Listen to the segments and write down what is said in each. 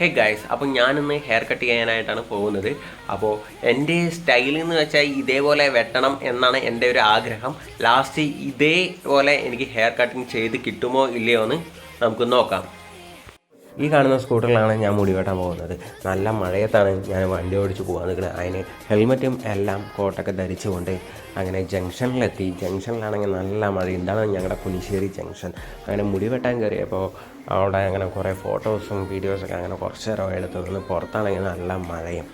Hey guys അപ്പോൾ ഞാനിന്ന് hair cut ചെയ്യാനായിട്ടാണ് പോകുന്നത്. അപ്പോൾ എന്റെ സ്റ്റൈൽ എന്ന് വെച്ചാൽ ഇതേപോലെ വെട്ടണം എന്നാണ് എന്റെ ഒരു ആഗ്രഹം. ലാസ്റ്റ് ഇതേപോലെ എനിക്ക് ഹെയർ കട്ടിങ് ചെയ്ത് കിട്ടുമോ ഇല്ലയോ എന്ന് നമുക്ക് നോക്കാം. ഈ കാണുന്ന സ്കൂട്ടറിലാണ് ഞാൻ മുടി വെട്ടാൻ പോകുന്നത്. നല്ല മഴയത്താണ് ഞാൻ വണ്ടി ഓടിച്ച് പോകാൻ നിൽക്കുന്നത്. അതിന് ഹെൽമറ്റും എല്ലാം കോട്ടൊക്കെ ധരിച്ചുകൊണ്ട് അങ്ങനെ ജംഗ്ഷനിലെത്തി. ജംഗ്ഷനിലാണെങ്കിൽ നല്ല മഴ. ഇതാണ് ഞങ്ങളുടെ പുനിശ്ശേരി ജംഗ്ഷൻ. അങ്ങനെ മുടി വെട്ടാൻ കയറിയപ്പോൾ അവിടെ അങ്ങനെ കുറേ ഫോട്ടോസും വീഡിയോസൊക്കെ അങ്ങനെ കുറച്ച് നേരം എടുത്തു നിന്ന് പുറത്താണെങ്കിൽ നല്ല മഴയും.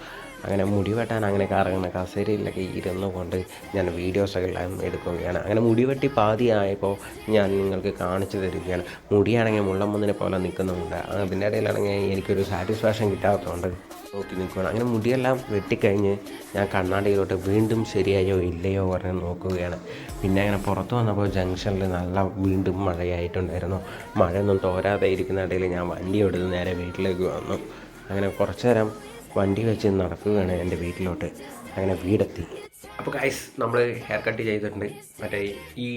അങ്ങനെ മുടി വെട്ടാൻ അങ്ങനെ കറങ്ങുന്ന കസേരയിലൊക്കെ ഇരുന്നു കൊണ്ട് ഞാൻ വീഡിയോസൊക്കെ എല്ലാം എടുക്കുകയാണ്. അങ്ങനെ മുടി വെട്ടി പാതിയായപ്പോൾ ഞാൻ നിങ്ങൾക്ക് കാണിച്ചു തരികയാണ്. മുടിയാണെങ്കിൽ മുള്ളമ്മന്നിനെ പോലെ നിൽക്കുന്നുമുണ്ട് അതിന്റെ ഇടയിലാണെങ്കിൽ എനിക്കൊരു സാറ്റിസ്ഫാക്ഷൻ കിട്ടാത്തതുകൊണ്ട് നോക്കി നിൽക്കുകയാണ്. അങ്ങനെ മുടിയെല്ലാം വെട്ടിക്കഴിഞ്ഞ് ഞാൻ കണ്ണാടിയിലോട്ട് വീണ്ടും ശരിയായോ ഇല്ലയോ പറഞ്ഞ് നോക്കുകയാണ്. പിന്നെ അങ്ങനെ പുറത്ത് വന്നപ്പോൾ ജംഗ്ഷനിൽ നല്ല വീണ്ടും മഴയായിട്ടുണ്ടായിരുന്നു. മഴയൊന്നും തോരാതെ ഇരിക്കുന്ന ഇടയിൽ ഞാൻ വണ്ടി എടുത്ത് നേരെ വീട്ടിലേക്ക് വന്നു. അങ്ങനെ കുറച്ച് നേരം വണ്ടി വെച്ച് നടക്കുകയാണ് എന്റെ വീട്ടിലോട്ട്. അങ്ങനെ വീടെത്തി. അപ്പോൾ ഗൈസ് നമ്മൾ ഹെയർ കട്ട് ചെയ്തിട്ടുണ്ട്. മറ്റേ ഈ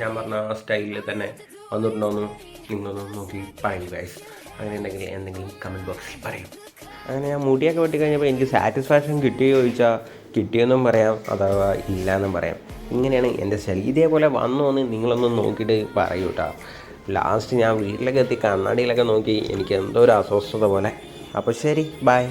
ഞാൻ പറഞ്ഞ ആ സ്റ്റൈലിൽ തന്നെ വന്നിട്ടുണ്ടോയെന്ന് നിങ്ങളൊന്ന് നോക്കി പറയൂ ഗൈസ് അങ്ങനെ ഉണ്ടെങ്കിൽ എന്തെങ്കിലും കമന്റ് ബോക്സിൽ പറയും. അങ്ങനെ ഞാൻ മുടിയൊക്കെ വെട്ടി കഴിഞ്ഞപ്പോൾ എനിക്ക് സാറ്റിസ്ഫാക്ഷൻ കിട്ടിയോ ചോദിച്ചാൽ കിട്ടിയെന്നും പറയാം അഥവാ ഇല്ല എന്നും പറയാം. ഇങ്ങനെയാണ് എന്റെ ശൈലി ഇതേപോലെ വന്നു എന്ന് നിങ്ങളൊന്ന് നോക്കിയിട്ട് പറയൂ കേട്ടോ ലാസ്റ്റ് ഞാൻ വീട്ടിലൊക്കെ എത്തി കണ്ണാടിയിലൊക്കെ നോക്കി എനിക്ക് എന്തോ ഒരു അസ്വസ്ഥത പോലെ. അപ്പോൾ ശരി ബൈ